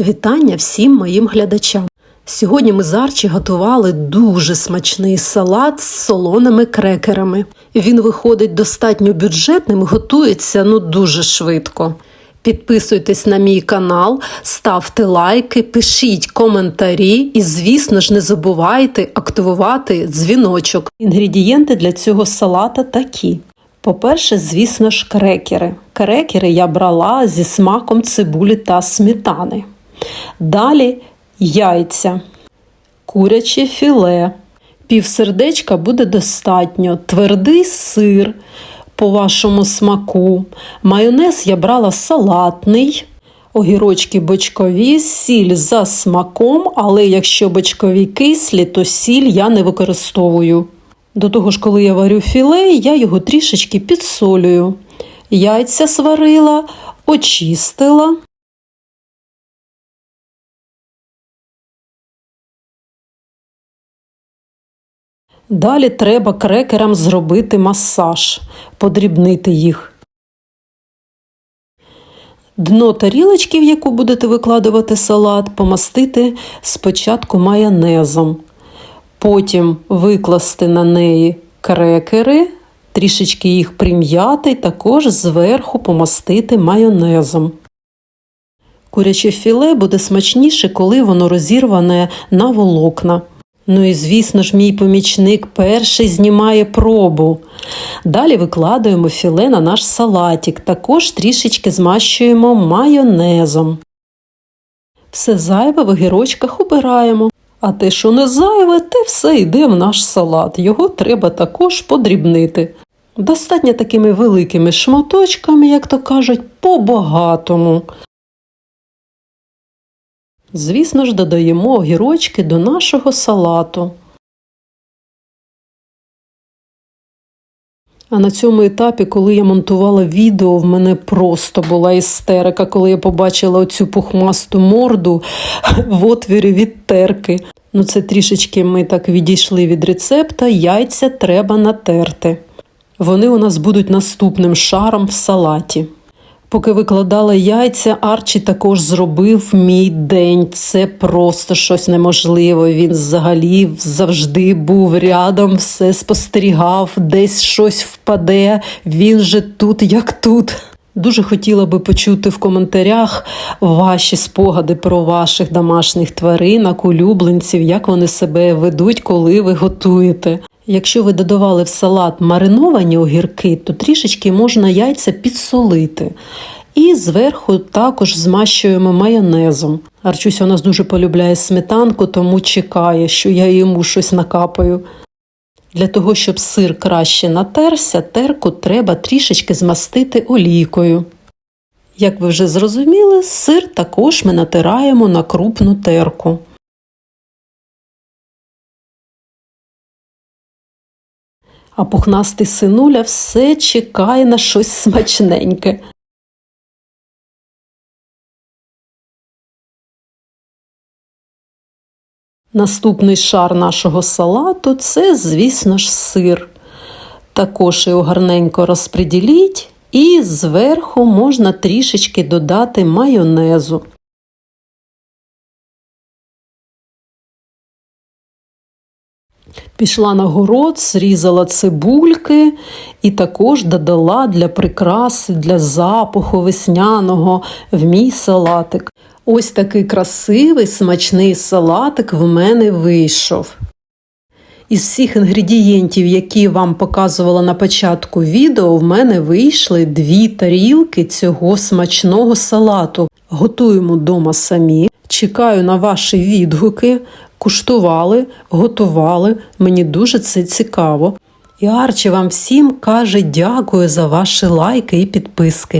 Вітання всім моїм глядачам. Сьогодні ми з Арчі готували дуже смачний салат з солоними крекерами. Він виходить достатньо бюджетним готується ну дуже швидко. Підписуйтесь на мій канал, ставте лайки, пишіть коментарі і, звісно ж, не забувайте активувати дзвіночок. Інгредієнти для цього салата такі. По-перше, звісно ж, крекери. Крекери я брала зі смаком цибулі та сметани. Далі яйця, куряче філе, півсердечка буде достатньо, твердий сир по вашому смаку. Майонез я брала салатний, огірочки бочкові, сіль за смаком, але якщо бочкові кислі, то сіль я не використовую. До того ж, коли я варю філе, я його трішечки підсолюю. Яйця сварила, очистила. Далі треба крекерам зробити масаж, подрібнити їх. Дно тарілочки, в яку будете викладувати салат, помастити спочатку майонезом. Потім викласти на неї крекери, трішечки їх прим'яти, і також зверху помастити майонезом. Куряче філе буде смачніше, коли воно розірване на волокна. Ну і звісно ж, мій помічник перший знімає пробу. Далі викладаємо філе на наш салатик, також трішечки змащуємо майонезом. Все зайве в огірочках убираємо. А те, що не зайве, те все йде в наш салат. Його треба також подрібнити. Достатньо такими великими шматочками, як то кажуть, по-багатому. Звісно ж, додаємо огірочки до нашого салату. А на цьому етапі, коли я монтувала відео, в мене просто була істерика, коли я побачила оцю пухмасту морду в отвірі від терки. Ну, це трішечки ми так відійшли від рецепта. Яйця треба натерти. Вони у нас будуть наступним шаром в салаті. Поки викладала яйця, Арчі також зробив мій день. Це просто щось неможливе. Він взагалі завжди був рядом, все спостерігав, десь щось впаде. Він же тут, як тут. Дуже хотіла би почути в коментарях ваші спогади про ваших домашніх тваринок, улюбленців, як вони себе ведуть, коли ви готуєте. Якщо ви додавали в салат мариновані огірки, то трішечки можна яйця підсолити. І зверху також змащуємо майонезом. Арчуся у нас дуже полюбляє сметанку, тому чекає, що я йому щось накапаю. Для того, щоб сир краще натерся, терку треба трішечки змастити олійкою. Як ви вже зрозуміли, сир також ми натираємо на крупну терку. А пухнастий синуля все чекає на щось смачненьке. Наступний шар нашого салату це, звісно ж, сир. Також його гарненько розподіліть, і зверху можна трішечки додати майонезу. Пішла на город, срізала цибульки і також додала для прикраси, для запаху весняного в мій салатик. Ось такий красивий смачний салатик в мене вийшов. Із всіх інгредієнтів, які вам показувала на початку відео, в мене вийшли дві тарілки цього смачного салату. Готуємо вдома самі. Чекаю на ваші відгуки. Куштували, готували. Мені дуже це цікаво. І Арчі вам всім каже дякую за ваші лайки і підписки.